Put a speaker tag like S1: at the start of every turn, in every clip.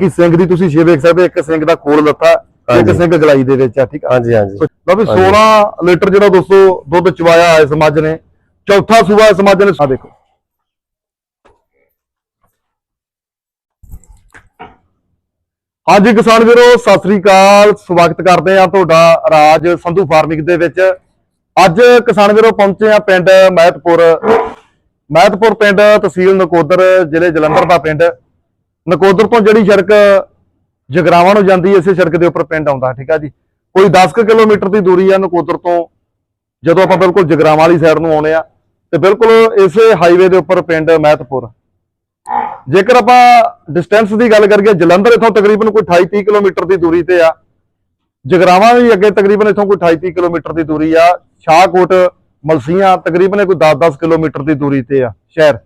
S1: ਕਿ ਸਿੰਘ ਦੀ ਤੁਸੀਂ ਛੇ ਵੇਖ ਸਕਦੇ ਹੋ, ਇੱਕ ਸਿੰਘ ਦਾ ਖੋਲ ਲੱਥਾ ਇੱਕ। ਸਿੰਘ ਗਲਾਈ ਦੇ ਵਿੱਚ ਆ ਠੀਕ ਆ?
S2: ਹਾਂਜੀ ਹਾਂਜੀ।
S1: ਲਓ ਵੀ 16 ਲੀਟਰ ਜਿਹੜਾ ਦੋਸਤੋ ਦੁੱਧ ਚਵਾਇਆ ਇਸ ਮੱਝ ਨੇ ਚੌਥਾ ਸੂਆ ਇਸ ਮੱਝ ਨੇ ਆ ਦੇਖੋ। ਹਾਂਜੀ ਕਿਸਾਨ ਵੀਰੋ ਸਤਿ ਸ੍ਰੀ ਅਕਾਲ ਸਵਾਗਤ ਕਰਦੇ ਆ ਤੁਹਾਡਾ ਰਾਜ ਸੰਧੂ ਫਾਰਮਿੰਗ ਦੇ ਵਿੱਚ। ਅੱਜ ਕਿਸਾਨ ਵੀਰੋ ਪਹੁੰਚੇ ਆ ਪਿੰਡ ਮਹਿਤਪੁਰ ਮਹਿਤਪੁਰ ਪਿੰਡ ਤਹਿਸੀਲ ਨਕੋਦਰ ਜ਼ਿਲ੍ਹੇ ਜਲੰਧਰ ਦਾ ਪਿੰਡ। ਨਕੋਦਰ ਤੋਂ ਜਿਹੜੀ ਸੜਕ ਜਗਰਾਵਾਂ ਨੂੰ ਜਾਂਦੀ ਹੈ, ਇਸੇ ਸੜਕ ਦੇ ਉੱਪਰ ਪਿੰਡ ਆਉਂਦਾ ਠੀਕ ਆ ਜੀ? ਕੋਈ 10 ਕੁ ਕਿਲੋਮੀਟਰ ਦੀ ਦੂਰੀ ਆ ਨਕੋਦਰ ਤੋਂ ਜਦੋਂ ਆਪਾਂ ਬਿਲਕੁਲ ਜਗਰਾਵਾਂ ਵਾਲੀ ਸਾਈਡ ਨੂੰ ਆਉਣੇ ਆ ਤੇ ਬਿਲਕੁਲ ਇਸੇ ਹਾਈਵੇ ਦੇ ਉੱਪਰ ਪਿੰਡ ਮਹਿਤਪੁਰ। ਜੇਕਰ ਆਪਾਂ ਡਿਸਟੈਂਸ ਦੀ ਗੱਲ ਕਰੀਏ ਜਲੰਧਰ ਇਥੋਂ ਤਕਰੀਬਨ ਕੋਈ 28 30 ਕਿਲੋਮੀਟਰ ਦੀ ਦੂਰੀ ਤੇ ਆ। ਜਗਰਾਵਾਂ ਵੀ ਅੱਗੇ ਤਕਰੀਬਨ ਇਥੋਂ ਕੋਈ 28 30 ਕਿਲੋਮੀਟਰ ਦੀ ਦੂਰੀ ਆ। ਸ਼ਾਹਕੋਟ ਮਲਸੀਆਂ ਤਕਰੀਬਨ ਕੋਈ 10 10 ਕਿਲੋਮੀਟਰ ਦੀ ਦੂਰੀ ਤੇ ਆ ਸ਼ਹਿਰ।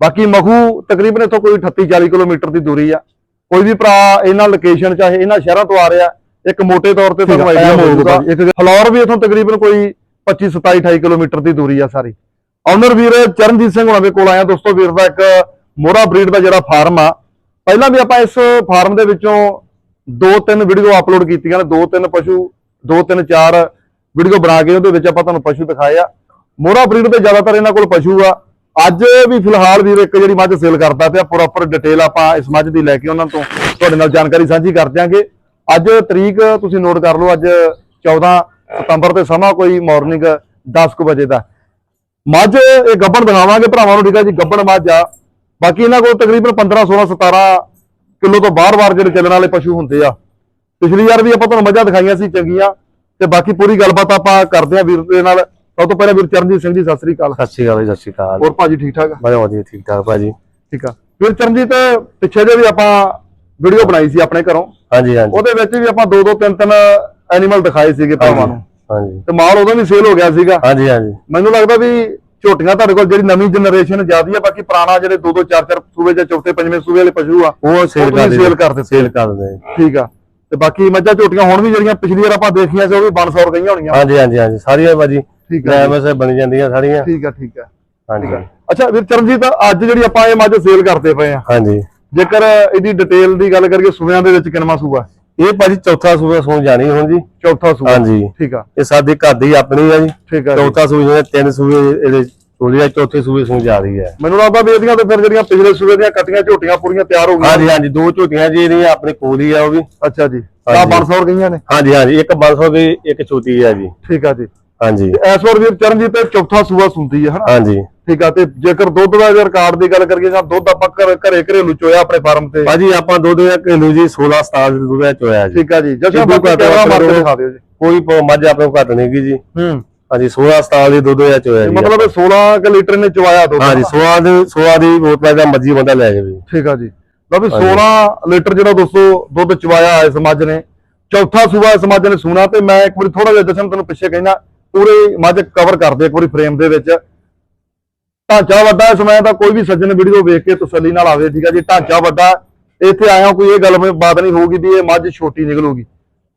S1: ਬਾਕੀ ਮਖੂ ਤਕਰੀਬਨ ਇਥੋਂ ਕੋਈ 38 40 ਕਿਲੋਮੀਟਰ ਦੀ ਦੂਰੀ ਆ। ਕੋਈ ਵੀ ਭਰਾ ਇਹਨਾਂ ਲੋਕੇਸ਼ਨ ਚਾਹੇ ਇਹਨਾਂ ਸ਼ਹਿਰਾਂ ਤੋਂ ਆ ਰਿਹਾ ਇੱਕ ਮੋٹے ਤੌਰ ਤੇ ਤੁਹਾਨੂੰ ਆਈਡੀਆ ਹੋਊਗਾ।
S2: ਹੋਊਗਾ।
S1: ਇੱਕ ਫਲੋਰ ਵੀ ਇਥੋਂ ਤਕਰੀਬਨ ਕੋਈ 25 27 28 ਕਿਲੋਮੀਟਰ ਦੀ ਦੂਰੀ ਆ ਸਾਰੀ। ਆਨਰ ਵੀਰ ਚਰਨਜੀਤ ਸਿੰਘ ਹੁਣਾਂ ਦੇ ਕੋਲ ਆਇਆ। ਦੋਸਤੋ ਵੀਰ ਦਾ ਇੱਕ ਮੋਹਰਾ ਬਰੀਡ ਦਾ ਜਿਹੜਾ ਫਾਰਮ ਆ ਪਹਿਲਾਂ ਵੀ ਆਪਾਂ ਇਸ ਫਾਰਮ ਦੇ ਵਿੱਚੋਂ ਦੋ ਤਿੰਨ ਵੀਡੀਓ ਅਪਲੋਡ ਕੀਤੀਆਂ ਨੇ। ਦੋ ਤਿੰਨ ਪਸ਼ੂ ਦੋ ਤਿੰਨ ਚਾਰ ਵੀਡੀਓ ਬਣਾ ਕੇ ਉਹਦੇ ਵਿੱਚ ਆਪਾਂ ਤੁਹਾਨੂੰ ਪਸ਼ੂ ਦਿਖਾਏ ਆ। ਮੋਹਰਾ ਬਰੀਡ ਦੇ ਜ਼ਿਆਦਾਤਰ ਇਹਨਾਂ ਕੋਲ ਪਸ਼ੂ ਆ। ਅੱਜ ਵੀ ਫਿਲਹਾਲ ਵੀਰ ਇੱਕ ਜਿਹੜੀ ਮੱਝ ਸੇਲ ਕਰਦਾ ਪਿਆ ਪ੍ਰੋਪਰ ਡਿਟੇਲ ਆਪਾਂ ਇਸ ਮੱਝ ਦੀ ਲੈ ਕੇ ਉਹਨਾਂ ਤੋਂ ਤੁਹਾਡੇ ਨਾਲ ਜਾਣਕਾਰੀ ਸਾਂਝੀ ਕਰ ਦਿਆਂਗੇ। ਅੱਜ ਤਰੀਕ ਤੁਸੀਂ ਨੋਟ ਕਰ ਲਓ, ਅੱਜ 14 ਸਤੰਬਰ ਤੇ ਸਮਾਂ, ਕੋਈ ਮਾਰਨਿੰਗ 10 ਕੁ ਵਜੇ ਦਾ। ਮੱਝ ਇਹ ਗੱਬਣ ਦਿਖਾਵਾਂਗੇ ਭਰਾਵਾਂ ਨੂੰ, ਠੀਕ ਹੈ ਜੀ? ਗੱਬਣ ਮੱਝ ਆ। ਬਾਕੀ ਇਹਨਾਂ ਕੋਲ ਤਕਰੀਬਨ 15 16 17 ਕਿਲੋ ਤੋਂ ਬਾਹਰ-ਬਾਹਰ ਜਿਹੜੇ ਚੱਲਣ ਵਾਲੇ ਪਸ਼ੂ ਹੁੰਦੇ ਆ। ਪਿਛਲੀ ਵਾਰ ਵੀ ਆਪਾਂ ਤੁਹਾਨੂੰ ਮੱਝਾਂ ਦਿਖਾਈਆਂ ਸੀ ਚੰਗੀਆਂ, ਤੇ ਬਾਕੀ ਪੂਰੀ ਗੱਲਬਾਤ ਆਪਾਂ ਕਰਦੇ ਆ ਵੀਰ ਦੇ ਨਾਲ। ਸਭ ਤੋਂ ਪਹਿਲਾਂ ਵੀਰ ਚਰਨਜੀਤ ਸਿੰਘ ਜੀ ਸਤਿ ਸ੍ਰੀ ਅਕਾਲ।
S2: ਸਤਿ ਸ਼੍ਰੀ ਅਕਾਲ ਜੀ ਸਤਿ ਸ਼੍ਰੀ ਅਕਾਲ।
S1: ਹੋਰ ਭਾਜੀ ਠੀਕ ਠਾਕ ਆ?
S2: ਬੜਾ ਵਧੀਆ ਠੀਕ ਠਾਕ ਭਾਜੀ।
S1: ਠੀਕ ਆ। ਵੀਰ ਚਰਨਜੀਤ ਪਿੱਛੇ ਜੇ ਵੀ ਆਪਾਂ ਵੀਡੀਓ ਬਣਾਈ ਸੀ ਆਪਣੇ ਘਰੋਂ
S2: ਹਾਂਜੀ ਹਾਂਜੀ।
S1: ਉਹਦੇ ਵਿੱਚ ਵੀ ਆਪਾਂ ਦੋ ਦੋ ਤਿੰਨ ਤਿੰਨ ਐਨੀਮਲ ਦਿਖਾਏ ਸੀਗੇ ਭਰਾਵਾਂ ਨੂੰ।
S2: ਹਾਂਜੀ।
S1: ਤੇ ਮਾਲ ਉਦੋਂ ਵੀ ਸੇਲ ਹੋ ਗਿਆ ਸੀਗਾ।
S2: ਹਾਂਜੀ ਹਾਂਜੀ।
S1: ਮੈਨੂੰ ਲੱਗਦਾ ਵੀ ਝੋਟੀਆਂ ਤੁਹਾਡੇ ਕੋਲ ਜਿਹੜੀ ਨਵੀਂ ਜਨਰੇਸ਼ਨ ਜ਼ਿਆਦੀ ਆ ਬਾਕੀ ਪੁਰਾਣਾ ਜਿਹੜੇ ਦੋ ਦੋ ਚਾਰ ਚਾਰ ਸੂਬੇ ਜਾਂ ਚੌਥੇ ਪੰਜਵੇਂ ਸੂਬੇ ਵਾਲੇ ਪਸ਼ੂ ਆ
S2: ਉਹ ਸੇਲ ਕਰ
S1: ਸੇਲ ਕਰ ਦਿੱਤੇ।
S2: ਸੇਲ ਕਰ ਦਿੰਦੇ।
S1: ਠੀਕ ਆ। ਤੇ ਬਾਕੀ ਮੱਝਾਂ ਝੋਟੀਆਂ ਹੁਣ ਵੀ ਜਿਹੜੀਆਂ ਪਿਛਲੀ ਵਾਰ ਆਪਾਂ ਦੇਖੀਆਂ ਸੀ ਉਹ ਵੀ ਬਨਸੌਰ ਗਈਆਂ ਹੋਣੀਆਂ।
S2: ਹਾਂਜੀ ਹਾਂਜੀ ਹਾਂਜੀ। ਸਾਰੀਆਂ ਭਾਜੀ
S1: ਠੀਕ ਆ
S2: ਟਾਈਮ ਸੇ ਬਣ ਜਾਂਦੀਆਂ ਸਾਰੀਆਂ।
S1: ਠੀਕ ਆ ਠੀਕ ਆ।
S2: ਹਾਂਜੀ।
S1: ਅੱਛਾ ਵੀਰ ਚਰਨਜੀਤ ਅੱਜ ਜਿਹੜੀ ਆਪਾਂ ਇਹ ਮੱਝ ਸੇਲ ਕਰਦੇ ਪਏ ਆ।
S2: ਹਾਂਜੀ।
S1: ਜੇਕਰ ਇਹਦੀ ਡਿਟੇਲ ਦੀ ਗੱਲ ਕਰੀਏ ਸੂਬਿਆਂ ਦੇ ਵਿੱਚ ਕਿੰਨਵਾਂ ਸੂਬਾ
S2: ਇਹ ਭਾਜੀ ਚੌਥਾ ਸੂਬਾ ਸੌਂ ਜਾਣੀ ਹੁਣ ਜੀ।
S1: ਚੌਥਾ ਸੂਬਾ।
S2: ਹਾਂਜੀ।
S1: ਠੀਕ ਆ।
S2: ਇਹ ਸਾਡੀ ਘਰ ਦੀ ਆਪਣੀ ਆ ਜੀ।
S1: ਠੀਕ ਆ।
S2: ਚੌਥਾ ਸੂਬਾ ਜਿਹੜੇ ਤਿੰਨ ਸੂਬੇ ਇਹਦੇ ਆ ਚੌਥੇ ਸੂਬੇ ਸੌਂ ਜਾ ਰਹੀ ਹੈ
S1: ਮੈਨੂੰ ਲੱਗਦਾ ਵੀ ਇਹਦੀਆਂ ਤੇ ਫਿਰ ਜਿਹੜੀਆਂ ਪਿਛਲੇ ਸੂਬੇ ਦੀਆਂ ਕੱਟੀਆਂ ਝੋਟੀਆਂ ਪੂਰੀਆਂ ਤਿਆਰ ਹੋ ਗਈਆਂ।
S2: ਹਾਂਜੀ ਹਾਂਜੀ। ਦੋ ਝੋਟੀਆਂ ਜੀ ਇਹਦੀਆਂ ਆਪਣੇ ਕੋਲ ਹੀ ਆ ਉਹ ਵੀ।
S1: ਅੱਛਾ ਜੀ। ਤਾਂ
S2: ਹਾਂਜੀ।
S1: ਬਨਸੌਰ ਗਈਆਂ ਨੇ।
S2: ਹਾਂਜੀ ਹਾਂਜੀ। ਇੱਕ ਬੰਸ ਹੋ ਗਈ ਇੱਕ ਛੋਟੀ ਆ ਜੀ।
S1: ਠੀਕ ਆ ਜੀ।
S2: ਹਾਂਜੀ।
S1: ਤੇ ਇਸ ਵਾਰ ਵੀਰ ਚਰਨਜੀਤ ਇਹ ਚੌਥਾ ਸੂਬਾ ਸੁਣਦੀ ਹੈ ਹਨਾ?
S2: ਹਾਂਜੀ।
S1: ਠੀਕ ਆ ਤੇ ਜੇਕਰ ਦੁੱਧ ਦਾ ਜੇ ਰਿਕਾਰਡ ਦੀ ਗੱਲ ਕਰੀਏ ਤਾਂ ਦੁੱਧ ਆਪਾਂ ਘਰ- ਘਰੇ ਘਰੇਲੂ ਚੋਇਆ ਆਪਣੇ ਫਾਰਮ ਤੇ?
S2: ਭਾਜੀ ਆਪਾਂ ਦੁੱਧ ਦਾ ਕਿਲੋ ਜੀ 16 17 ਦੁੱਧ ਦਾ ਚੋਇਆ ਜੀ।
S1: ਠੀਕ ਆ ਜੀ ਜਸ਼ਨ ਬਾਕੀ ਕੈਮਰਾ ਮਾਰ ਕੇ
S2: ਕਰੋ।
S1: ਦਿਖਾ ਦਿਓ ਜੀ।
S2: ਕੋਈ ਪ- ਮੱਝ ਆਪਣੇ ਘੱਟ ਨਹੀਂ ਗੀ ਜੀ।
S1: ਹੂੰ।
S2: ਹਾਂਜੀ 16 17 ਦੀ ਦੁੱਧ ਦਾ ਚੋਇਆ ਜੀ
S1: ਮਤਲਬ ਇਹ 16 ਕਿ ਲੀਟਰ ਨੇ ਚਵਾਇਆ ਦੁੱਧ।
S2: ਹਾਂਜੀ 16 ਦੀ 16 ਦੀ ਬੋਤਲ ਦਾ ਮਰਜ਼ੀ ਬੰਦਾ ਲੈ ਜਾਵੇ।
S1: ਠੀਕ ਆ ਜੀ। ਲਓ ਵੀ 16 ਲੀਟਰ ਜਿਹੜਾ ਦੋਸਤੋ ਦੁੱਧ ਚਵਾਇਆ ਇਸ ਮੱਝ ਨੇ ਚੌਥਾ ਸੂਆ ਇਸ ਮੱਝ ਨੇ ਸੂਣਾ ਤੇ ਮੈਂ ਇੱਕ ਵਾਰੀ ਥੋੜਾ ਜਿਹਾ ਜਸ਼ਨ ਤੈਨੂੰ ਪਿੱਛੇ ਕਹਿੰਦਾ ਪੂਰੇ ਮੱਝ ਕਵਰ ਕਰ ਦੇ ਇੱਕ ਵਾਰੀ ਫਰੇਮ ਦੇ ਵਿੱਚ। ਢਾਂਚਾ ਵੱਡਾ ਇਸ ਸਮੇਂ ਦਾ ਕੋਈ ਵੀ ਸੱਜਣ ਵੀਡੀਓ ਵੇਖ ਕੇ ਤਸੱਲੀ ਨਾਲ ਆਵੇ ਠੀਕ ਆ ਜੀ? ਢਾਂਚਾ ਵੱਡਾ। ਇੱਥੇ ਆਇਆ ਕੋਈ ਇਹ ਗੱਲ ਬਾਤ ਨਹੀਂ ਹੋਊਗੀ ਵੀ ਇਹ ਮੱਝ ਛੋਟੀ ਨਿਕਲੂਗੀ।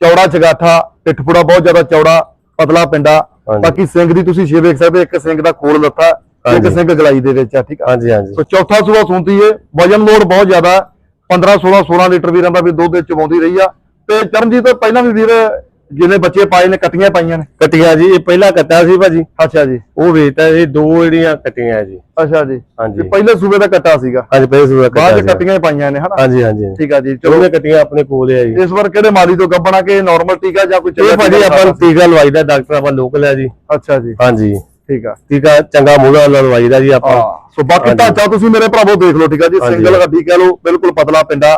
S1: ਚੌੜਾ ਚਗਾਠਾ ਪਿੱਠਪੂੜਾ ਬਹੁਤ ਜ਼ਿਆਦਾ ਚੌੜਾ ਪਤਲਾ ਪਿੰਡਾ। ਬਾਕੀ ਸਿੰਘ ਦੀ ਤੁਸੀਂ ਛੇ ਵੇਖ ਸਕਦੇ ਹੋ, ਇੱਕ ਸਿੰਘ ਦਾ ਖੋਲ ਲੱਥਾ ਇੱਕ। ਸਿੰਘ ਗਲਾਈ ਦੇ ਵਿੱਚ ਆ ਠੀਕ ਆ?
S2: ਹਾਂਜੀ ਹਾਂਜੀ।
S1: ਸੋ ਚੌਥਾ ਸੂਆ ਸੁਣਦੀ ਏ ਵਜਨ ਲੋਡ ਬਹੁਤ ਜ਼ਿਆਦਾ। 15 16 16 ਲੀਟਰ ਵੀਰਾਂ ਦਾ ਵੀ ਦੁੱਧ ਚਵਾਉਂਦੀ ਰਹੀ ਆ। ਤੇ ਚਰਨਜੀਤ ਪਹਿਲਾਂ ਵੀ ਵੀਰ ਜਿਹਨੇ ਬੱਚੇ ਪਾਏ ਨੇ ਕੱਟੀਆਂ ਪਾਈਆਂ ਨੇ।
S2: ਕਟੀਆਂ ਜੀ ਇਹ ਪਹਿਲਾ ਕੱਟਾ ਸੀ ਭਾਜੀ।
S1: ਅੱਛਾ ਜੀ।
S2: ਉਹ ਵੇਚਤਾ ਇਹ ਦੋ ਜਿਹੜੀਆਂ ਕਟੀਆਂ ਜੀ।
S1: ਅੱਛਾ ਜੀ।
S2: ਹਾਂਜੀ।
S1: ਪਹਿਲੇ ਸੂਬੇ ਦਾ ਕੱਟਾ ਸੀਗਾ।
S2: ਹਾਂਜੀ ਪਹਿਲੇ ਸੂਬਾ
S1: ਬਾਅਦ ਚ
S2: ਕੱਟਾ
S1: ਕੱਟੀਆਂ ਹੀ ਪਾਈਆਂ ਨੇ ਹਨਾ?
S2: ਹਾਂਜੀ ਹਾਂਜੀ
S1: ਠੀਕ ਆ ਜੀ ਚਲੋ।
S2: ਚਲੋ ਕਟੀਆਂ ਆਪਣੇ ਕੋਲ ਆ ਜੀ।
S1: ਇਸ ਵਾਰ ਕਿਹੜੇ ਮਾਲੀ ਤੋਂ ਗੱਬਣਾ ਕਿ ਨਾਰਮਲ ਟੀਕਾ ਜਾਂ ਕੋਈ
S2: ਇਹ ਭਾਜੀ ਆਪਾਂ ਟੀਕਾ ਲਵਾਈਦਾ ਡਾਕਟਰ ਆਪਾਂ ਲੋਕਲ ਆ ਜੀ।
S1: ਅੱਛਾ ਜੀ।
S2: ਹਾਂਜੀ।
S1: ਠੀਕ ਆ।
S2: ਟੀਕਾ ਚੰਗਾ ਮੂਲਾ ਲਵਾਈਦਾ ਜੀ ਆਪਾਂ।
S1: ਸੋ ਬਾਕੀ। ਢਾਂਚਾ ਤੁਸੀਂ ਮੇਰੇ ਭਰਾਵੋ ਦੇਖ ਲਓ ਠੀਕ ਆ ਜੀ। ਸਿੰਗਲ ਗੱਡੀ ਕਹਿ ਲਓ ਬਿਲਕੁਲ ਪਤਲਾ ਪਿੰਡਾ।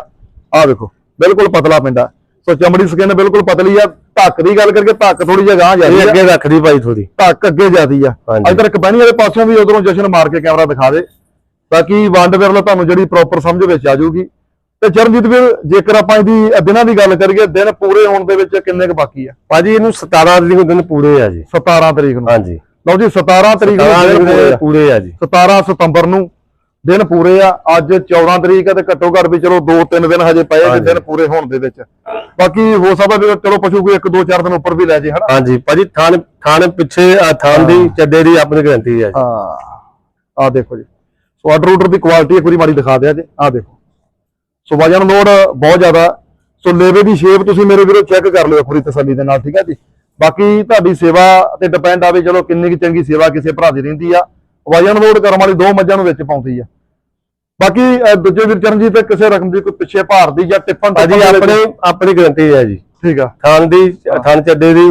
S1: ਆ ਵੇਖੋ ਬਿਲਕੁਲ ਪਤਲਾ ਪਿੰਡਾ। ਸੋ ਚਮੜੀ ਸਕਿਨ ਬਿਲਕੁਲ ਪਤਲੀ ਆ ਧੱਕ ਦੀ ਗੱਲ ਕਰਕੇ ਧੱਕ ਥੋੜੀ ਜਿਹੀ ਗਾਂ ਜਾਂਦੀ
S2: ਇਹ
S1: ਆ
S2: ਅੱਗੇ ਰੱਖਦੀ ਭਾਈ ਥੋੜੀ
S1: ਧੱਕ ਅੱਗੇ ਜਾਂਦੀ ਆ।
S2: ਹਾਂਜੀ।
S1: ਇਧਰ ਕਪੈਣੀ ਵਾਲੇ ਪਾਸੋਂ ਵੀ ਉਧਰੋਂ ਜਸ਼ਨ ਮਾਰ ਕੇ ਕੈਮਰਾ ਦਿਖਾ ਦੇ ਤਾਂ ਕਿ ਵੰਡ ਵਿਰਲ ਤੁਹਾਨੂੰ ਜਿਹੜੀ ਪ੍ਰੋਪਰ ਸਮਝ ਵਿੱਚ ਆ ਜਾਊਗੀ। ਤੇ ਚਰਨਜੀਤ ਵੀਰ ਜੇਕਰ ਆਪਾਂ ਇਹਦੀ ਇਹ ਦਿਨਾਂ ਦੀ ਗੱਲ ਕਰੀਏ ਦਿਨ ਪੂਰੇ ਹੋਣ ਦੇ ਵਿੱਚ ਕਿੰਨੇ ਕੁ ਬਾਕੀ ਆ?
S2: ਭਾਜੀ ਇਹਨੂੰ 17 ਤਰੀਕ ਦਿਨ ਪੂਰੇ ਆ ਜੀ।
S1: 17 ਤਰੀਕ ਨੂੰ।
S2: ਹਾਂਜੀ।
S1: ਲਓ ਜੀ 17 ਤਰੀਕ
S2: 17
S1: ਨੂੰ ਦਿਨ। ਪੂਰੇ ਆ
S2: ਜੀ।
S1: 17 ਸਤੰਬਰ ਨੂੰ ਦਿਨ ਪੂਰੇ ਆ ਅੱਜ 14 ਤਰੀਕ ਆ ਤੇ ਘੱਟੋ ਘੱਟ ਵੀ ਚਲੋ 2-3 ਦਿਨ ਹਜੇ ਪਏ ਆ ਕਿ। ਦਿਨ ਪੂਰੇ ਹੋਣ ਦੇ ਵਿੱਚ। ਬਾਕੀ ਹੋ ਸਕਦਾ ਵੀ ਚਲੋ ਪਸ਼ੂ ਕੋਈ 1-2-4 ਦਿਨ ਉੱਪਰ ਵੀ ਲੈ ਜੇ ਹਨਾ?
S2: ਹਾਂਜੀ ਭਾਜੀ ਥਾਣ ਥਾਣ ਪਿੱਛੇ ਆ ਥਾਣ ਦੀ ਚੱਡੇ ਦੀ ਆਪਣੀ ਗਰੰਟੀ ਹੈ। ਜੀ
S1: ਹਾਂ। ਆ ਦੇਖੋ ਜੀ। ਸੋ ਆਰਡਰ ਆਰਡਰ ਦੀ ਕੁਆਲਿਟੀ ਇੱਕ ਵਾਰੀ ਮਾੜੀ ਦਿਖਾ ਦਿਆ ਜੇ। ਆ ਦੇਖੋ। ਸੋ ਵਜਨ ਲੋਡ ਬਹੁਤ ਜ਼ਿਆਦਾ। ਸੋ ਲੇਵੇ ਦੀ ਸ਼ੇਪ ਤੁਸੀਂ ਮੇਰੇ ਵੀਰੋ ਚੈੱਕ ਕਰ ਲਿਓ ਪੂਰੀ ਤਸੱਲੀ ਦੇ ਨਾਲ ਠੀਕ ਹੈ ਜੀ? ਬਾਕੀ ਤੁਹਾਡੀ ਸੇਵਾ ਤੇ ਡਿਪੈਂਡ ਆਵੇ ਚਲੋ ਕਿੰਨੀ ਕੁ ਚੰਗੀ ਸੇਵਾ ਕਿਸੇ ਭਰਾ ਦੀ ਰਹਿੰਦੀ ਆ। ਵਜਨ ਲੋਡ ਕਰਨ ਵਾਲੀ ਦੋ ਮੱਝਾਂ ਨੂੰ ਵਿੱਚ ਪਾਉਂਦੀ ਆ। ਬਾਕੀ ਦੂਜੇ ਵੀਰ ਚਰਨਜੀਤ ਕਿਸੇ ਰਕਮ ਦੀ ਕੋਈ ਪਿੱਛੇ ਭਾਰ ਦੀ ਜਾਂ ਟਿੱਪਣ ਦੇ ਵਿੱਚ-
S2: ਆਪਣੇ ਆਪਣੀ ਗਾਰੰਟੀ ਹੈ ਜੀ।
S1: ਠੀਕ ਆ।
S2: ਥਾਨ ਦੀ ਥਾਨ ਚੱਡੇ ਦੀ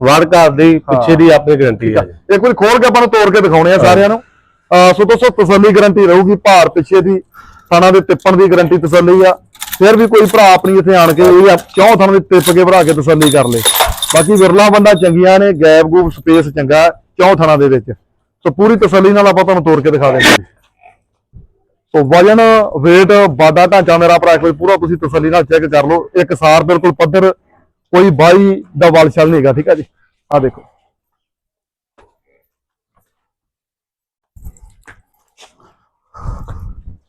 S2: ਵਾਰ ਘਰ ਦੀ ਪਿੱਛੇ ਦੀ ਆਪਣੀ ਗਾਰੰਟੀ ਹੈ ਜੀ।
S1: ਇੱਕ ਵਾਰੀ ਖੋਲ ਕੇ ਆਪਾਂ ਨੂੰ ਤੋੜ ਕੇ ਦਿਖਾਉਣੇ ਆ ਸਾਰਿਆਂ ਨੂੰ। ਸੋ ਦੋਸਤੋ ਤਸੱਲੀ ਗਾਰੰਟੀ ਰਹੂਗੀ ਭਾਰ ਪਿੱਛੇ ਦੀ ਥਾਣਾ ਦੇ ਟਿੱਪਣ ਦੀ ਗਾਰੰਟੀ ਤਸੱਲੀ ਆ। ਫਿਰ ਵੀ ਕੋਈ ਭਰਾ ਆਪਣੀ ਇੱਥੇ ਆਣ ਕੇ ਇਹ ਕਿਉਂ ਥਾਣਾ ਦੇ ਟਿੱਪ ਕੇ ਭਰਾ ਕੇ ਤਸੱਲੀ ਕਰ ਲੇ? ਬਾਕੀ ਵਿਰਲਾ ਬੰਦਾ ਚੰਗੀਆਂ ਨੇ ਗੈਪ ਗੂਪ ਸਪੇਸ ਚੰਗਾ ਕਿਉਂ ਥਾਣਾ ਦੇ ਵਿੱਚ? ਸੋ ਪੂਰੀ ਤਸੱਲੀ ਨਾਲ ਆਪਾਂ ਤੁਹਾਨੂੰ ਤੋੜ ਕੇ ਦਿਖਾ ਦਿੰਦੇ ਹਾਂ। ਸੋ ਵਜਨ weight ਬਾਦਾ ਢਾਂਚਾ ਮੇਰਾ ਭਰਾ ਕੋਈ ਪੂਰਾ ਤੁਸੀਂ ਤਸੱਲੀ ਨਾਲ ਚੈੱਕ ਕਰ ਲਓ। ਇੱਕ ਸਾਰ ਬਿਲਕੁਲ ਪੱਧਰ ਕੋਈ ਬਾਈ ਦਾ ਵਲ ਛਲ ਨਹੀਂਗਾ ਠੀਕ ਆ ਜੀ? ਆ ਦੇਖੋ।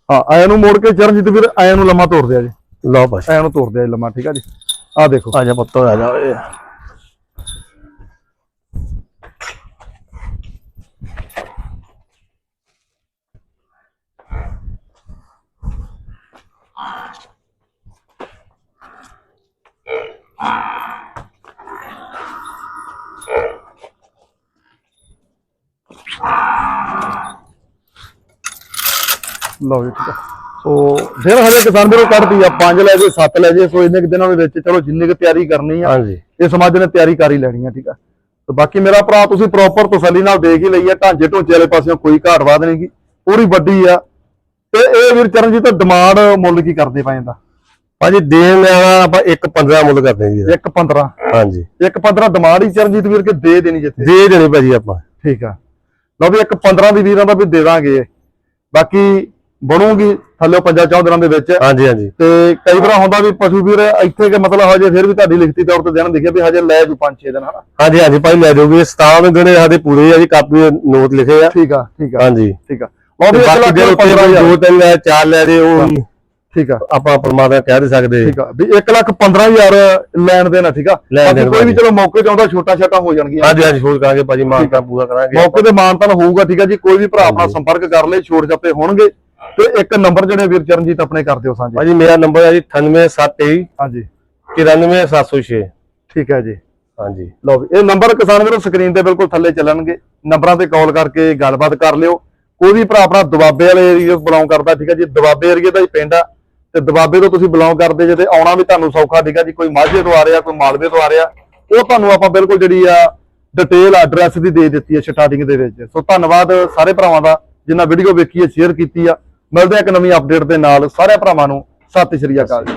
S1: ਹਾਂ ਆਇਆ ਨੂੰ ਮੋੜ ਕੇ ਚਰਨਜੀਤ ਵੀਰ ਆਇਆ ਨੂੰ ਲੰਮਾ ਤੋੜ ਦਿਆ ਜੀ।
S2: ਲਓ ਭਾਜੀ
S1: ਆਇਆ ਨੂੰ ਤੋੜ ਦਿਆ ਜੀ ਲੰਮਾ ਠੀਕ ਆ ਜੀ? ਆ ਦੇਖੋ।
S2: ਆ ਜਾ ਪੁੱਤੋ ਆ ਜਾ ਓਏ।
S1: ਲਓ ਜੀ ਠੀਕ ਸੋ ਫਿਰ ਹਜੇ ਕਿਸਾਨ ਵੀਰੋ ਕੱਢਦੀ ਆ ਪੰਜ ਲੈ ਜੇ ਸੱਤ ਲੈ ਜੇ ਸੋ ਇੰਨੇ ਕੁ ਦਿਨਾਂ ਦੇ ਵਿੱਚ ਚਲੋ ਜਿੰਨੀ ਕੁ ਤਿਆਰੀ ਕਰਨੀ ਆ
S2: ਹਾਂਜੀ।
S1: ਇਹ ਸਮਾਜ ਨੇ ਤਿਆਰੀ ਕਰ ਹੀ ਲੈਣੀ ਆ ਠੀਕ ਆ। ਤੇ ਬਾਕੀ ਮੇਰਾ ਭਰਾ ਤੁਸੀਂ ਪ੍ਰੋਪਰ ਤਸੱਲੀ ਨਾਲ ਦੇਖ ਹੀ ਲਈ ਆ ਢਾਂਚੇ ਢੋਂਚੇ ਵਾਲੇ ਪਾਸਿਓਂ ਕੋਈ ਘਾਟ ਵਾਧ ਨਹੀਂਗੀ ਪੂਰੀ ਵੱਡੀ ਆ। ਤੇ ਇਹ ਵੀਰ ਚਰਨਜੀਤ ਡਿਮਾਂਡ ਮੁੱਲ ਕੀ ਕਰਦੇ ਪਏ ਇਹਦਾ?
S2: ਭਾਜੀ ਦੇਣ ਲੈਣਾ ਆਪਾਂ 1.15 ਮੁੱਲ ਕਰਦੇ ਜੀ ਇਹਦਾ।
S1: 1.15
S2: ਹਾਂਜੀ।
S1: 1.15 ਡਿਮਾਂਡ ਹੀ ਚਰਨਜੀਤ ਵੀਰ ਕੇ ਦੇ ਦੇਣੀ ਜਿੱਥੇ।
S2: ਦੇ ਦੇਣੀ ਭਾਜੀ ਆਪਾਂ।
S1: ਠੀਕ ਆ। ਲਓ ਵੀ 1.15 ਦੀ ਵੀਰਾਂ ਦਾ ਵੀ ਦੇ ਦਾਂਗੇ। ਬਾਕੀ ਬਣੂਗੀ ਥੱਲੇ ਪੰਜਾਂ ਚੌਂ ਦਿਨਾਂ ਦੇ ਵਿੱਚ।
S2: ਹਾਂਜੀ ਹਾਂਜੀ।
S1: ਤੇ ਕਈ ਵਾਰ ਹੁੰਦਾ ਵੀ ਪਸ਼ੂ ਵੀਰ ਇੱਥੇ ਕਿ ਮਤਲਬ ਹਜੇ ਫਿਰ ਵੀ ਤੁਹਾਡੀ ਲਿਖਤੀ ਤੌਰ ਤੇ ਦੇਣ ਦਿਖਿਆ ਵੀ ਹਜੇ ਲੈ ਜੂ 5-6 ਦਿਨ ਹਨਾ?
S2: ਹਾਂਜੀ ਹਾਂਜੀ ਭਾਈ ਲੈ ਜਾਓਗੇ ਸਤਾਨ ਦਿਨੇ ਸਾਡੇ ਪੂਰੇ ਆ ਜੀ ਕਾਪੀ ਦੇ ਨੋਟ ਲਿਖੇ ਆ।
S1: ਠੀਕ ਆ ਠੀਕ ਆ।
S2: ਹਾਂਜੀ।
S1: ਠੀਕ ਆ। ਉਹ ਵੀ
S2: ਬਾਕੀ ਦੇ ਉੱਤੇ ਦੋ ਤਿੰਨ ਲੈ ਚਾਰ ਲੈ ਦੇ ਉਹ
S1: ਠੀਕ ਆ।
S2: ਆਪਾਂ ਪਰਮਾਤਮਾ ਕਹਿ ਨਹੀਂ ਸਕਦੇ।
S1: ਠੀਕ ਆ। ਵੀ 1 ਲੱਖ 15000 ਲੈਣ ਦੇਣਾ ਠੀਕ ਆ? ਕੋਈ ਵੀ। ਚਲੋ ਮੌਕੇ ਤੇ ਆਉਂਦਾ ਛੋਟਾ ਛੋਟਾ ਹੋ ਜਾਣਗੀਆਂ।
S2: ਹਾਂਜੀ ਹਾਂਜੀ ਛੋੜ ਕਰਾਂਗੇ ਭਾਜੀ ਮਾਨਤਾ ਪੂਰਾ ਕਰਾਂਗੇ।
S1: ਮੌਕੇ ਤੇ ਮਾਨਤਨ ਹੋਊਗਾ ਠੀਕ ਆ ਜੀ। ਕੋਈ ਵੀ ਭਰਾ ਆਪਣਾ
S2: ਹਾਂਜੀ।
S1: ਸੰਪਰਕ ਕਰ ਲੇ ਛੋੜ ਛਾਪੇ ਹੋਣਗੇ। ਤੇ ਇੱਕ ਨੰਬਰ ਜਿਹੜੇ ਵੀਰ ਚਰਨਜੀਤ ਆਪਣੇ ਕਰ ਦਿਓ ਸਾਂਝੇ।
S2: ਭਾਜੀ ਮੇਰਾ ਨੰਬਰ ਹੈ ਜੀ 98723
S1: ਹਾਂਜੀ।
S2: 94706
S1: ਠੀਕ ਹੈ ਜੀ।
S2: ਹਾਂਜੀ।
S1: ਲਓ ਇਹ ਨੰਬਰ ਕਿਸਾਨ ਵੀਰੋ ਸਕਰੀਨ ਤੇ ਬਿਲਕੁਲ ਥੱਲੇ ਚੱਲਣਗੇ। ਨੰਬਰਾਂ ਤੇ ਕਾਲ ਕਰਕੇ ਗੱਲਬਾਤ ਕਰ ਲਿਓ। ਕੋਈ ਵੀ ਭਰਾ ਆਪਣਾ ਦੁਆਬੇ ਵਾਲੇ ਏਰੀਆ ਤੋਂ ਬਿਲੋਂਗ ਕਰਦਾ ਠੀਕ ਹੈ ਜੀ? ਦੁਆਬੇ ਏਰੀਆ ਦਾ ਹੀ ਪਿੰਡ ਆ। ਤੇ ਦੁਆਬੇ ਤੋਂ ਤੁਸੀਂ ਬਿਲੋਂਗ ਕਰਦੇ ਜੇ ਤੇ ਆਉਣਾ ਵੀ ਤੁਹਾਨੂੰ ਸੌਖਾ ਠੀਕ ਹੈ ਜੀ? ਕੋਈ ਮਾਝੇ ਤੋਂ ਆ ਰਿਹਾ ਕੋਈ ਮਾਲਵੇ ਤੋਂ ਆ ਰਿਹਾ ਉਹ ਤੁਹਾਨੂੰ ਆਪਾਂ ਬਿਲਕੁਲ ਜਿਹੜੀ ਆ ਡਿਟੇਲ ਐਡਰੈਸ ਦੀ ਦੇ ਦਿੱਤੀ ਹੈ ਸਟਾਰਟਿੰਗ ਦੇ ਵਿੱਚ। ਸੋ ਧੰਨਵਾਦ ਸਾਰੇ ਭਰਾਵਾਂ ਦਾ ਜਿਨ੍ਹਾਂ ਵੀਡੀਓ ਵੇਖੀ ਹੈ ਸ਼ੇਅਰ ਕੀਤੀ ਆ। ਮਿਲਦੇ ਆ ਇੱਕ ਨਵੀਂ ਅਪਡੇਟ ਦੇ ਨਾਲ। ਸਾਰੇ ਭਰਾਵਾਂ ਨੂੰ ਸਤਿ ਸ਼੍ਰੀ ਅਕਾਲ ਜੀ।